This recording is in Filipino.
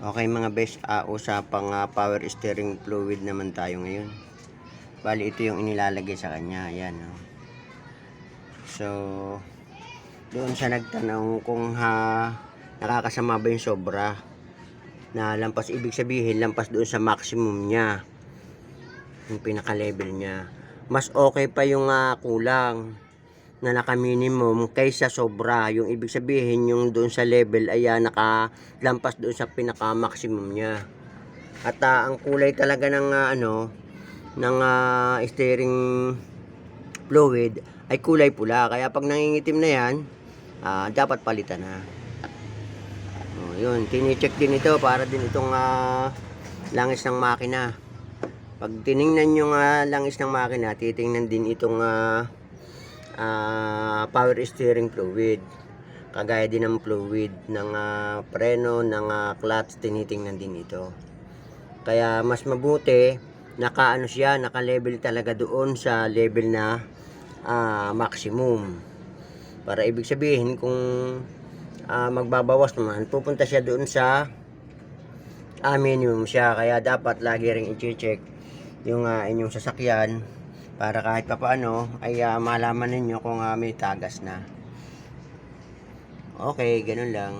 Okay mga best, uh, usapang ah, power steering fluid naman tayo ngayon. Bali ito yung inilalagay sa kanya, ayan. Oh. So, doon siya nagtanong kung ha, nakakasama ba yung sobra na lampas ibig sabihin lampas doon sa maximum niya yung pinaka level niya mas okay pa yung ah, kulang na naka minimum kaysa sobra. Yung ibig sabihin yung doon sa level ay ah, nakalampas doon sa pinaka maximum niya. At ah, ang kulay talaga ng ah, ano ng ah, steering fluid ay kulay pula. Kaya pag nangingitim na yan ah, dapat palitan na. Oh, yun, tini-check din ito para din itong ah, langis ng makina. Pag tiningnan yung ah, langis ng makina, titingnan din itong ah, ah, power steering fluid. Kagaya din ng fluid ng ah, preno, ng ah, clutch, tinitingnan din ito. Kaya mas mabuti, naka ano siya, naka-level talaga doon sa level na ah, maximum. Para ibig sabihin kung ah, magbabawas naman, pupunta siya doon sa ah, minimum siya. Kaya dapat lagi ring i-check yung ah, inyong sasakyan para kahit papaano ay ah, malaman ninyo kung ah, may tagas na. Okay, ganun lang.